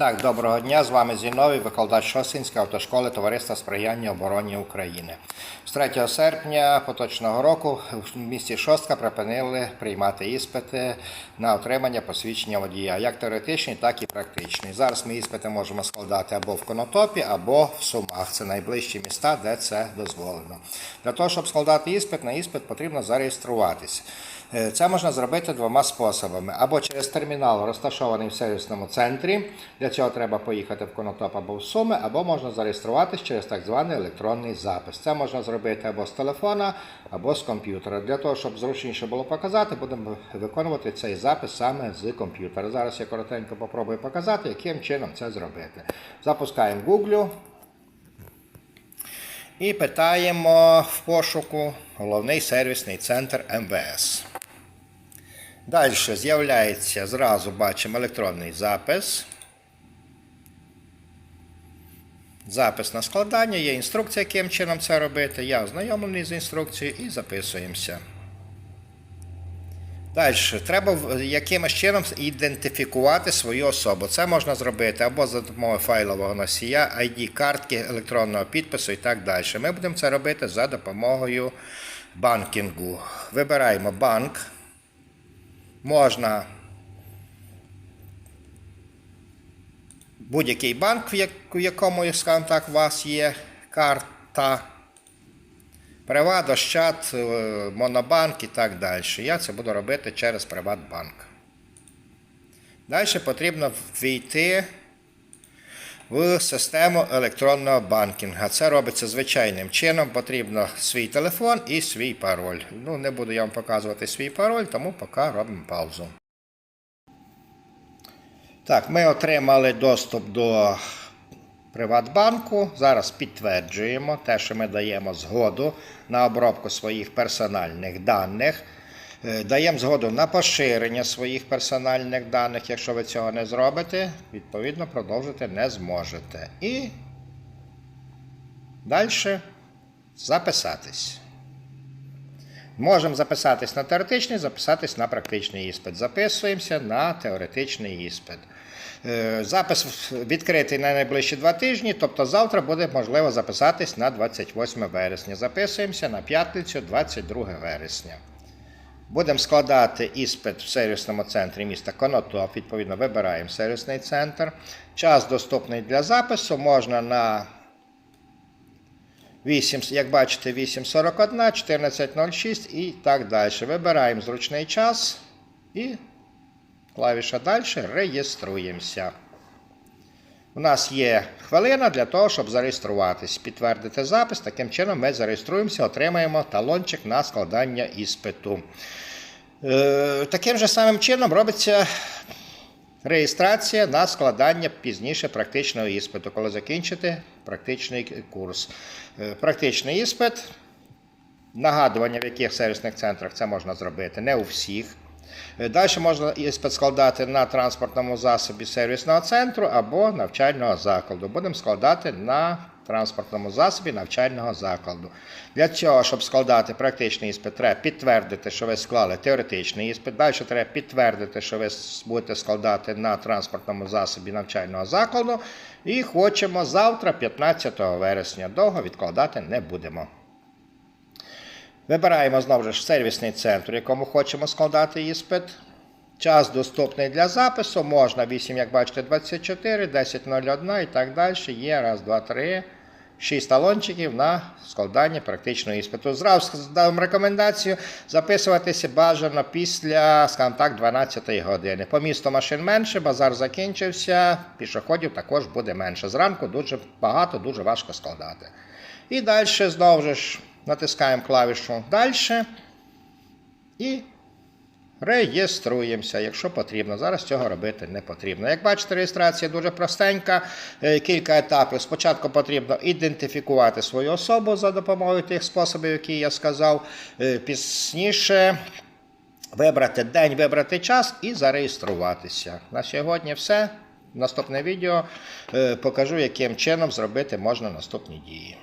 Так, доброго дня. З вами Зіновій, викладач Шосинської автошколи Товариства сприяння обороні України. З 3 серпня поточного року в місті Шостка припинили приймати іспити на отримання посвідчення водія, як теоретичний, так і практичний. Зараз ми іспити можемо складати або в Конотопі, або в Сумах. Це найближчі міста, де це дозволено. Для того, щоб складати іспит, на іспит потрібно зареєструватися. Е, Це можна зробити двома способами: або через термінал, розташований в сервісному центрі. Для цього треба поїхати в Конотоп або в Суми, або можна зареєструватись через так званий електронний запис. Це можна зробити або з телефона, або з комп'ютера. Для того, щоб зручніше було показати, будемо виконувати цей запис саме з комп'ютера. Зараз я коротенько попробую показати, яким чином це зробити. Запускаємо Google. І питаємо в пошуку головний сервісний центр МВС. Далі з'являється, зразу бачимо електронний запис. Запис на складання, є інструкція, яким чином це робити. Я ознайомлений з інструкцією і записуємося. Далі, треба якимось чином ідентифікувати свою особу. Це можна зробити або за допомогою файлового носія, ID, картки, електронного підпису і так далі. Ми будемо це робити за допомогою банкінгу. Вибираємо банк. Можна будь-який банк, в якому, скажімо так, у вас є карта. Приват, Ощад, е, Монобанк і так далі. Я це буду робити через Приватбанк. Далі потрібно ввійти в систему електронного банкінга. Це робиться звичайним чином. Потрібно свій телефон і свій пароль. Ну, не буду я вам показувати свій пароль, тому поки робимо паузу. Так, ми отримали доступ до Приватбанку. Зараз підтверджуємо те, що ми даємо згоду на обробку своїх персональних даних. Е, Даємо згоду на поширення своїх персональних даних. Якщо ви цього не зробите, відповідно продовжити не зможете. І далі записатись. Можемо записатись на теоретичний, записатись на практичний іспит. Записуємося на теоретичний іспит. Е, Запис відкритий на найближчі два тижні, тобто завтра буде можливо записатись на 28 вересня. Записуємося на п'ятницю, 22 вересня. Будемо складати іспит в сервісному центрі міста Конотоп. Відповідно, вибираємо сервісний центр. Час доступний для запису можна на 8, як бачите, 8.41, 14.06 і так далі. Вибираємо зручний час і клавіша далі реєструємося. У нас є хвилина для того, щоб зареєструватись, підтвердити запис. Таким чином ми зареєструємося, отримаємо талончик на складання іспиту. Е, таким же самим чином робиться реєстрація на складання пізніше практичного іспиту, коли закінчите практичний курс. Е, Практичний іспит. Нагадування, в яких сервісних центрах це можна зробити, не у всіх. Е, Далі можна іспит складати на транспортному засобі сервісного центру або навчального закладу. Будемо складати на транспортному засобі навчального закладу. Для цього, щоб складати практичний іспит, треба підтвердити, що ви склали теоретичний іспит. Далі треба підтвердити, що ви будете складати на транспортному засобі навчального закладу. І хочемо завтра, 15 вересня. Довго відкладати не будемо. Вибираємо знову ж сервісний центр, в якому хочемо складати іспит. Час доступний для запису. Можна 8, як бачите, 24, 10.01 і так далі. Є раз, два, три, 6 талончиків на складання практичного іспиту. Зразу дам рекомендацію записуватися бажано після, скажімо так, 12 години. По місту машин менше, базар закінчився, пішоходів також буде менше. Зранку дуже багато, дуже важко складати. І далі знову ж натискаємо клавішу далі і реєструємося, якщо потрібно. Зараз цього робити не потрібно. Як бачите, реєстрація дуже простенька, е, кілька етапів. Спочатку потрібно ідентифікувати свою особу за допомогою тих способів, які я сказав. Е, Пізніше вибрати день, вибрати час і зареєструватися. На сьогодні все. Наступне відео е, покажу, яким чином зробити можна наступні дії.